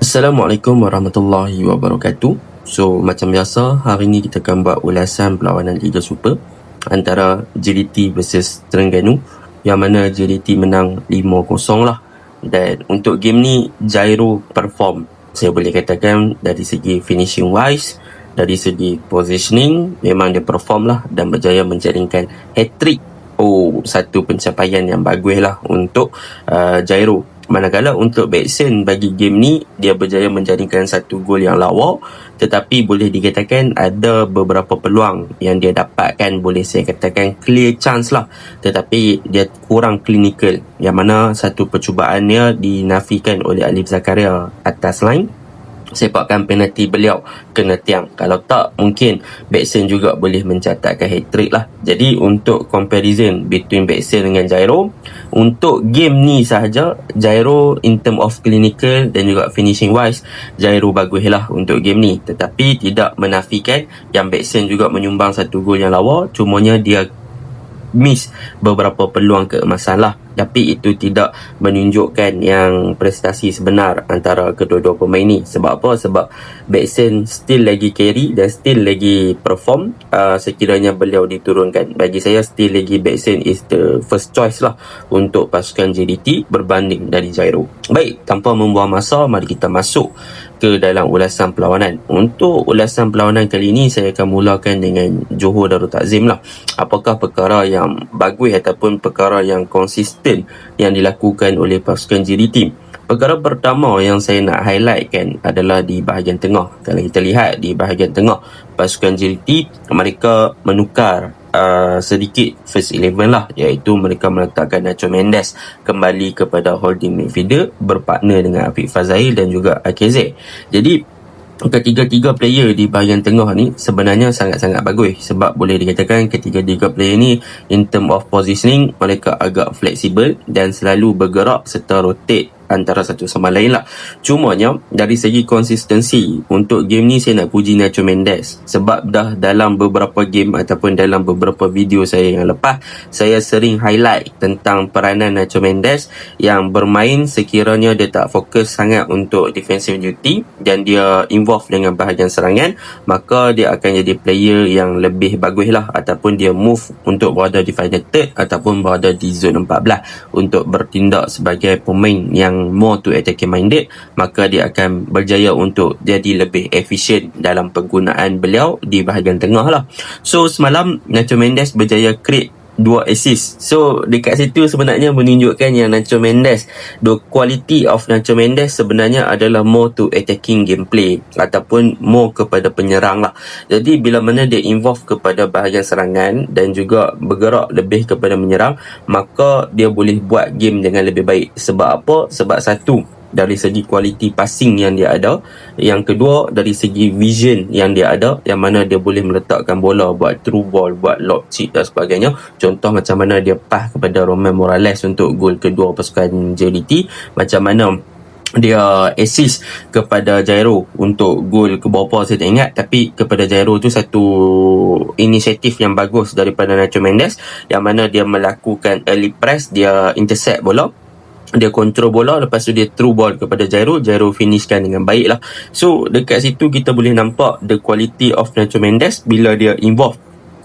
Assalamualaikum warahmatullahi wabarakatuh. So macam biasa hari ni kita akan buat ulasan perlawanan Liga Super antara JDT versus Terengganu yang mana JDT menang 5-0 lah. Dan untuk game ni Jairo perform saya boleh katakan dari segi finishing wise dari segi positioning memang dia perform lah dan berjaya menjaringkan hat-trick oh satu pencapaian yang bagus lah untuk uh, Jairo Manakala untuk Baxen bagi game ni dia berjaya menjadikan satu gol yang lawa tetapi boleh dikatakan ada beberapa peluang yang dia dapatkan boleh saya katakan clear chance lah. Tetapi dia kurang clinical yang mana satu percubaannya dinafikan oleh Alif Zakaria atas line sepakkan penalti beliau kena tiang. Kalau tak mungkin Baxen juga boleh mencatatkan hat-trick lah. Jadi untuk comparison between Baxen dengan Jairo untuk game ni sahaja Jairo in term of clinical dan juga finishing wise Jairo bagus lah untuk game ni. Tetapi tidak menafikan yang Baxen juga menyumbang satu gol yang lawa. Cumanya dia miss beberapa peluang keemasan lah tapi itu tidak menunjukkan yang prestasi sebenar antara kedua-dua pemain ni sebab apa? Sebab Baxen still lagi carry dan still lagi perform. Uh, sekiranya beliau diturunkan bagi saya still lagi Baxen is the first choice lah untuk pasukan JDT berbanding dari Jairo. Baik tanpa membuang masa mari kita masuk ke dalam ulasan perlawanan. Untuk ulasan perlawanan kali ini saya akan mulakan dengan Johor Darul Takzim lah. Apakah perkara yang bagus ataupun perkara yang konsisten yang dilakukan oleh pasukan JDT. Perkara pertama yang saya nak highlightkan adalah di bahagian tengah. Kalau kita lihat di bahagian tengah pasukan JDT mereka menukar uh, sedikit first eleven lah iaitu mereka meletakkan Nacho Mendes kembali kepada holding midfielder berpartner dengan Afiq Fazail dan juga AKZ jadi ketiga-tiga player di bahagian tengah ni sebenarnya sangat-sangat bagus sebab boleh dikatakan ketiga-tiga player ni in term of positioning mereka agak fleksibel dan selalu bergerak serta rotate antara satu sama lain lah. Cumanya dari segi konsistensi untuk game ni saya nak puji Nacho Mendes sebab dah dalam beberapa game ataupun dalam beberapa video saya yang lepas saya sering highlight tentang peranan Nacho Mendes yang bermain sekiranya dia tak fokus sangat untuk defensive duty dan dia involve dengan bahagian serangan maka dia akan jadi player yang lebih bagus lah ataupun dia move untuk berada di final third ataupun berada di zone 14 untuk bertindak sebagai pemain yang more to attacking minded maka dia akan berjaya untuk jadi lebih efisien dalam penggunaan beliau di bahagian tengah lah. So semalam Nacho Mendes berjaya create dua assist. So dekat situ sebenarnya menunjukkan yang Nacho Mendes the quality of Nacho Mendes sebenarnya adalah more to attacking gameplay ataupun more kepada penyerang lah. Jadi bila mana dia involve kepada bahagian serangan dan juga bergerak lebih kepada menyerang maka dia boleh buat game dengan lebih baik. Sebab apa? Sebab satu dari segi kualiti passing yang dia ada. Yang kedua dari segi vision yang dia ada yang mana dia boleh meletakkan bola buat true ball buat lob chip dan sebagainya. Contoh macam mana dia pass kepada Roman Morales untuk gol kedua pasukan JDT macam mana dia assist kepada Jairo untuk gol ke bawah saya tak ingat. Tapi kepada Jairo tu satu inisiatif yang bagus daripada Nacho Mendes yang mana dia melakukan early press dia intercept bola dia kontrol bola lepas tu dia through ball kepada Jairo Jairo finishkan dengan baik lah. So dekat situ kita boleh nampak the quality of Nacho Mendes bila dia involve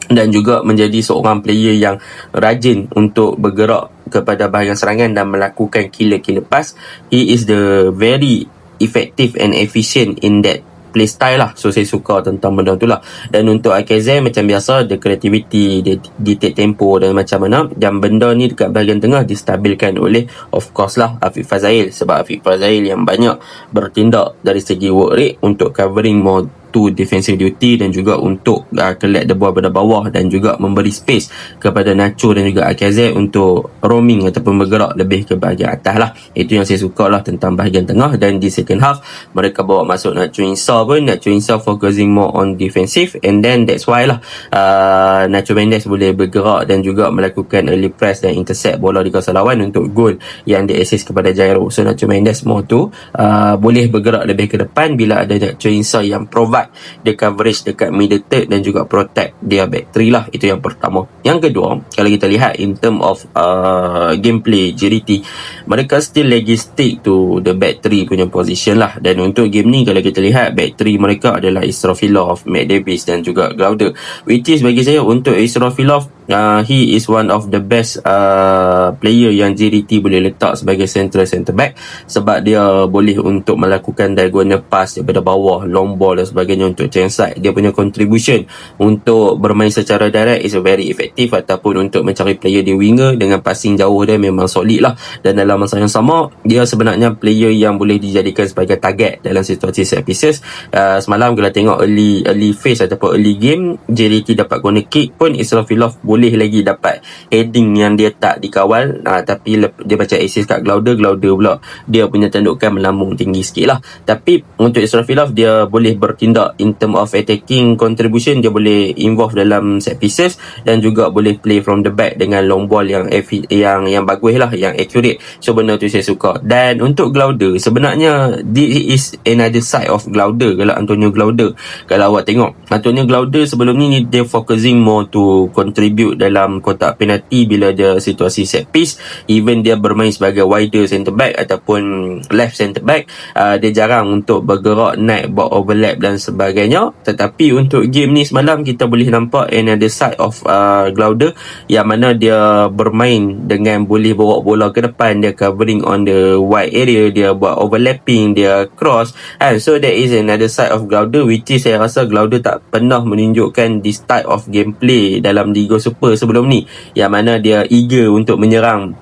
dan juga menjadi seorang player yang rajin untuk bergerak kepada bahagian serangan dan melakukan killer-killer pass. He is the very effective and efficient in that play style lah. So saya suka tentang benda tu lah. Dan untuk IKZ macam biasa the creativity dia dictate tempo dan macam mana dan benda ni dekat bahagian tengah distabilkan oleh of course lah Afiq Fazail. Sebab Afiq Fazail yang banyak bertindak dari segi work rate untuk covering more to defensive duty dan juga untuk uh, collect the ball pada bawah dan juga memberi space kepada Nacho dan juga Akaze untuk roaming ataupun bergerak lebih ke bahagian atas lah. Itu yang saya suka lah tentang bahagian tengah dan di second half mereka bawa masuk Nacho Insa pun. Nacho Insa focusing more on defensive and then that's why lah uh, Nacho Mendes boleh bergerak dan juga melakukan early press dan intercept bola di kawasan lawan untuk gol yang di assist kepada Jairo. So Nacho Mendes more tu uh, boleh bergerak lebih ke depan bila ada Nacho Insa yang provide banyak dia coverage dekat middle third dan juga protect dia back lah. Itu yang pertama. Yang kedua kalau kita lihat in term of uh, gameplay JDT mereka still lagi stick to the back punya position lah. Dan untuk game ni kalau kita lihat back mereka adalah Israfilov, Matt Davis dan juga Glauder which is bagi saya untuk Israfilov uh, he is one of the best uh, player yang JDT boleh letak sebagai central centre back sebab dia boleh untuk melakukan diagonal pass daripada bawah long ball dan sebagainya untuk change side. Dia punya contribution untuk bermain secara direct is very effective ataupun untuk mencari player di winger dengan passing jauh dia memang solid lah. Dan dalam masa yang sama dia sebenarnya player yang boleh dijadikan sebagai target dalam situasi set pieces. Uh, semalam kalau tengok early early phase ataupun early game JDT dapat corner kick pun Israfilov boleh lagi dapat heading yang dia tak dikawal. Uh, tapi dia baca assist kat Glauder Glauder pula dia punya tandukan melambung tinggi sikit lah. Tapi untuk Israfilov dia boleh bertindak in term of attacking contribution. Dia boleh involve dalam set pieces dan juga boleh play from the back dengan long ball yang yang yang bagus lah yang accurate. So benda tu saya suka. Dan untuk Glauder sebenarnya this is another side of Glauder kalau Antonio Glauder kalau awak tengok Antonio Glauder sebelum ni dia focusing more to contribute contribute dalam kotak penalti bila ada situasi set piece. Even dia bermain sebagai wider centre back ataupun left centre back uh, dia jarang untuk bergerak naik buat overlap dan sebagainya. Tetapi untuk game ni semalam kita boleh nampak another side of uh, Glauder yang mana dia bermain dengan boleh bawa bola ke depan. Dia covering on the wide area dia buat overlapping dia cross. And so there is another side of Glauder which is saya rasa Glauder tak pernah menunjukkan this type of gameplay dalam Liga Super Spurs sebelum ni. Yang mana dia eager untuk menyerang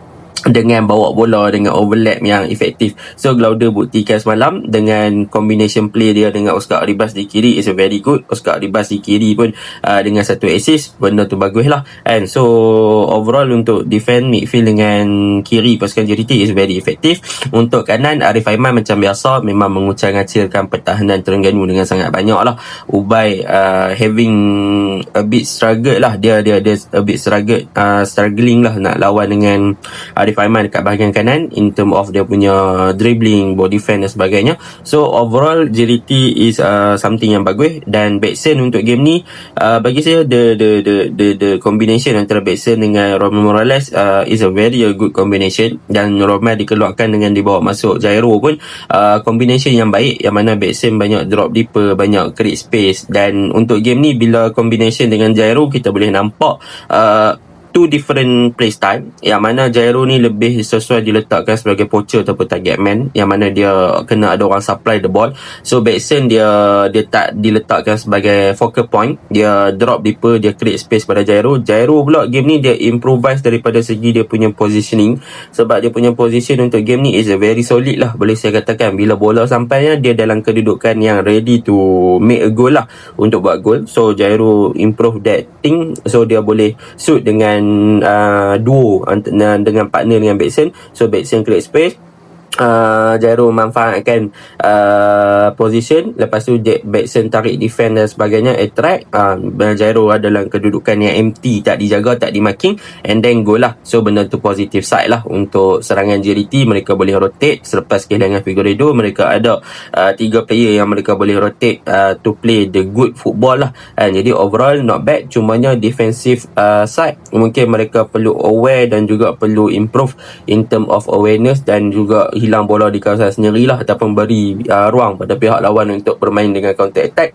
dengan bawa bola dengan overlap yang efektif. So Glauder buktikan semalam dengan combination play dia dengan Oscar Arribas di kiri is very good. Oscar Arribas di kiri pun uh, dengan satu assist benda tu bagus lah. And so overall untuk defend midfield dengan kiri pasukan JDT is very effective. Untuk kanan Arif Aiman macam biasa memang mengucang-acilkan pertahanan Terengganu dengan sangat banyak lah. Ubay uh, having a bit struggle lah. Dia dia dia a bit struggle uh, struggling lah nak lawan dengan Arif Arif Aiman dekat bahagian kanan in term of dia punya dribbling, ball defense dan sebagainya. So overall JDT is uh, something yang bagus. Dan Backson untuk game ni uh, bagi saya the the the the the combination antara Backson dengan Romel Morales uh, is a very a good combination. Dan Romel dikeluarkan dengan dibawa masuk Jairo pun uh, combination yang baik yang mana Backson banyak drop deeper, banyak create space. Dan untuk game ni bila combination dengan Jairo kita boleh nampak uh, two different play style yang mana Jairo ni lebih sesuai diletakkan sebagai poacher ataupun target man. Yang mana dia kena ada orang supply the ball. So Baxen dia dia tak diletakkan sebagai focal point. Dia drop deeper dia create space pada Jairo Jairo pula game ni dia improvise daripada segi dia punya positioning. Sebab dia punya position untuk game ni is a very solid lah. Boleh saya katakan bila bola sampainya dia dalam kedudukan yang ready to make a goal lah untuk buat goal. So Jairo improve that thing. So dia boleh suit dengan uh, duo dengan partner dengan Backson so Backson create space uh, Jairo memanfaatkan uh, position. Lepas tu Jack Batson tarik defend dan sebagainya attract. Uh, Jairo adalah kedudukan yang empty tak dijaga tak dimarking and then go lah. So benda tu positive side lah untuk serangan JDT mereka boleh rotate selepas kehilangan Figueredo. Mereka ada uh, tiga player yang mereka boleh rotate uh, to play the good football lah. And jadi overall not bad. Cumanya defensive uh, side. Mungkin mereka perlu aware dan juga perlu improve in term of awareness dan juga hilang bola di kawasan sendiri lah ataupun beri uh, ruang pada pihak lawan untuk bermain dengan counter attack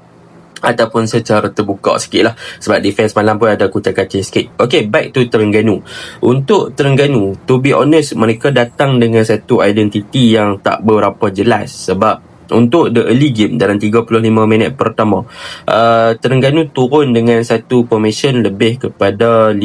ataupun secara terbuka sikit lah sebab defense malam pun ada kucak kacir sikit. Ok back to Terengganu. Untuk Terengganu to be honest mereka datang dengan satu identiti yang tak berapa jelas. Sebab untuk the early game dalam 35 minit pertama uh, Terengganu turun dengan satu formation lebih kepada 5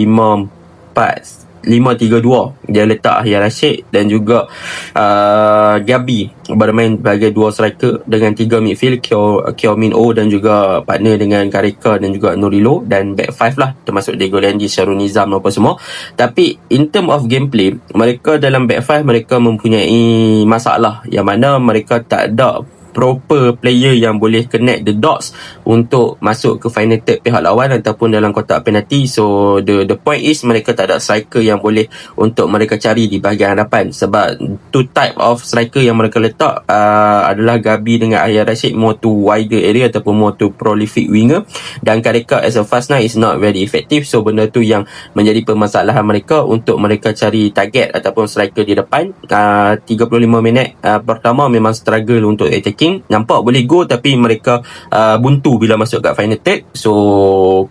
4 5-3-2 dia letak Ahya Rashid dan juga uh, Gabi bermain sebagai dua striker dengan tiga midfield Kyo, Kyo Min O dan juga partner dengan Karika dan juga Nurilo dan back five lah termasuk Diego Lendi, Syarul Nizam apa semua. Tapi in term of gameplay mereka dalam back five mereka mempunyai masalah yang mana mereka tak ada proper player yang boleh connect the dots untuk masuk ke final third pihak lawan ataupun dalam kotak penalti. So the the point is mereka tak ada striker yang boleh untuk mereka cari di bahagian hadapan. Sebab two type of striker yang mereka letak uh, adalah Gabi dengan Ayah Rashid more to wider area ataupun more to prolific winger. Dan Karika as a fast nine is not very effective. So benda tu yang menjadi permasalahan mereka untuk mereka cari target ataupun striker di depan. Uh, 35 minit uh, pertama memang struggle untuk attacking attacking nampak boleh go tapi mereka uh, buntu bila masuk kat final third. So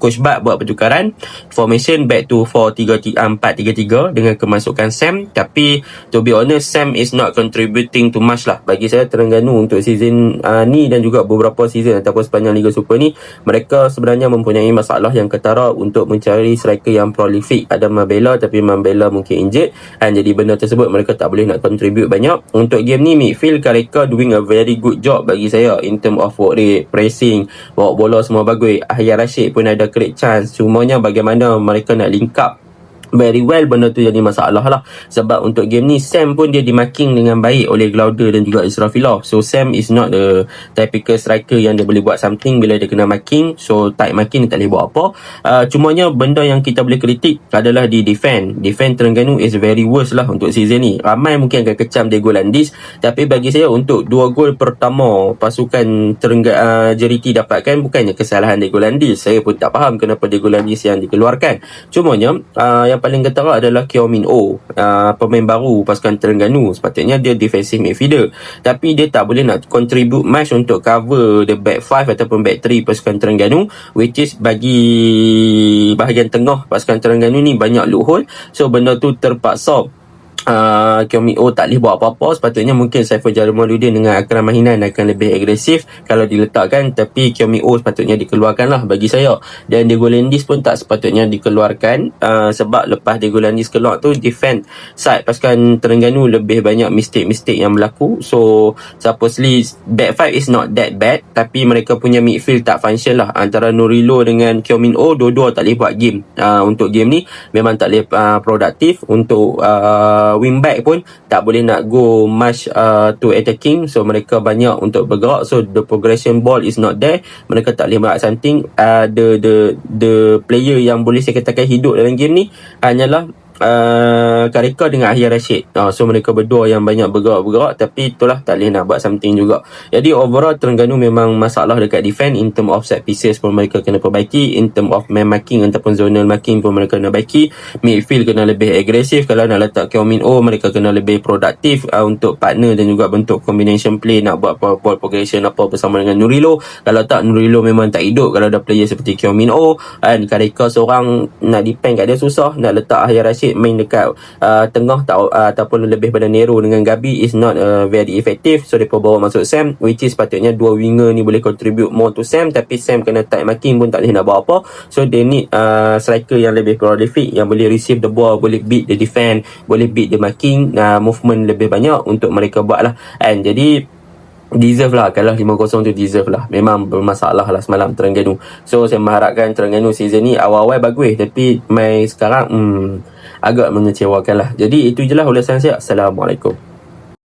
coach Bat buat pertukaran. Formation back to 4-3-3 dengan kemasukan Sam. Tapi to be honest Sam is not contributing too much lah. Bagi saya Terengganu untuk season uh, ni dan juga beberapa season ataupun sepanjang Liga Super ni mereka sebenarnya mempunyai masalah yang ketara untuk mencari striker yang prolific. Ada Mabella tapi Mabella mungkin injured. Dan jadi benda tersebut mereka tak boleh nak contribute banyak. Untuk game ni midfield Kareka doing a very good job bagi saya in term of work rate, pressing, bawa bola semua bagus. Ahya Rashid pun ada create chance. Cumanya bagaimana mereka nak link up very well benda tu jadi masalah lah. Sebab untuk game ni Sam pun dia dimarking dengan baik oleh Glauder dan juga Israfilov so Sam is not the typical striker yang dia boleh buat something bila dia kena marking so tight marking tak boleh buat apa. Uh, cumanya benda yang kita boleh kritik adalah di defend. Defend Terengganu is very worst lah untuk season ni. Ramai mungkin akan kecam Diego Landis. Tapi bagi saya untuk dua gol pertama pasukan Terengganu uh, Jeriti dapatkan bukannya kesalahan Diego Landis. Saya pun tak faham kenapa Diego Landis yang dikeluarkan. Cumanya uh, yang paling ketara adalah Kyo Min Oh uh, pemain baru pasukan Terengganu. Sepatutnya dia defensive midfielder. Tapi dia tak boleh nak contribute much untuk cover the back 5 ataupun back 3 pasukan Terengganu which is bagi bahagian tengah pasukan Terengganu ni banyak loophole. So benda tu terpaksa uh, Kyomi O tak boleh buat apa-apa. Sepatutnya mungkin Saiful Jamaluddin dengan Akram Mahinan akan lebih agresif kalau diletakkan. Tapi Kyomi O sepatutnya dikeluarkan lah bagi saya. Dan Diego Landis pun tak sepatutnya dikeluarkan. Uh, sebab lepas Diego Landis keluar tu defend side pasukan Terengganu lebih banyak mistake-mistake yang berlaku. So supposedly back five is not that bad. Tapi mereka punya midfield tak function lah. Antara Nurilo dengan Kyomin O dua-dua tak boleh buat game uh, untuk game ni. Memang tak boleh uh, produktif untuk uh, uh, wingback pun tak boleh nak go much uh, to attacking. So mereka banyak untuk bergerak. So the progression ball is not there. Mereka tak boleh buat something. Uh, the the the player yang boleh saya katakan hidup dalam game ni hanyalah uh, Karika dengan Ahya Rashid. Uh, so mereka berdua yang banyak bergerak-bergerak tapi itulah tak boleh nak buat something juga. Jadi overall Terengganu memang masalah dekat defend in term of set pieces pun mereka kena perbaiki in term of man marking ataupun zonal marking pun mereka kena baiki midfield kena lebih agresif kalau nak letak Kyomin O mereka kena lebih produktif uh, untuk partner dan juga bentuk combination play nak buat ball progression apa bersama dengan Nurilo. Kalau tak Nurilo memang tak hidup kalau ada player seperti Kyomin O. Dan Karika seorang nak depend kat dia susah nak letak Ahya Rashid main dekat uh, tengah tak, uh, ataupun lebih pada Nero dengan Gabi is not uh, very effective. So mereka bawa masuk Sam which is patutnya dua winger ni boleh contribute more to Sam tapi Sam kena tight marking pun tak boleh nak buat apa. So they need uh, striker yang lebih prolific yang boleh receive the ball boleh beat the defend boleh beat the marking uh, movement lebih banyak untuk mereka buat lah. And jadi deserve lah kalah 5-0 tu deserve lah. Memang bermasalah lah semalam Terengganu. So saya mengharapkan Terengganu season ni awal-awal bagus tapi main sekarang hmm, agak mengecewakan lah jadi itu je lah ulasan saya. Assalamualaikum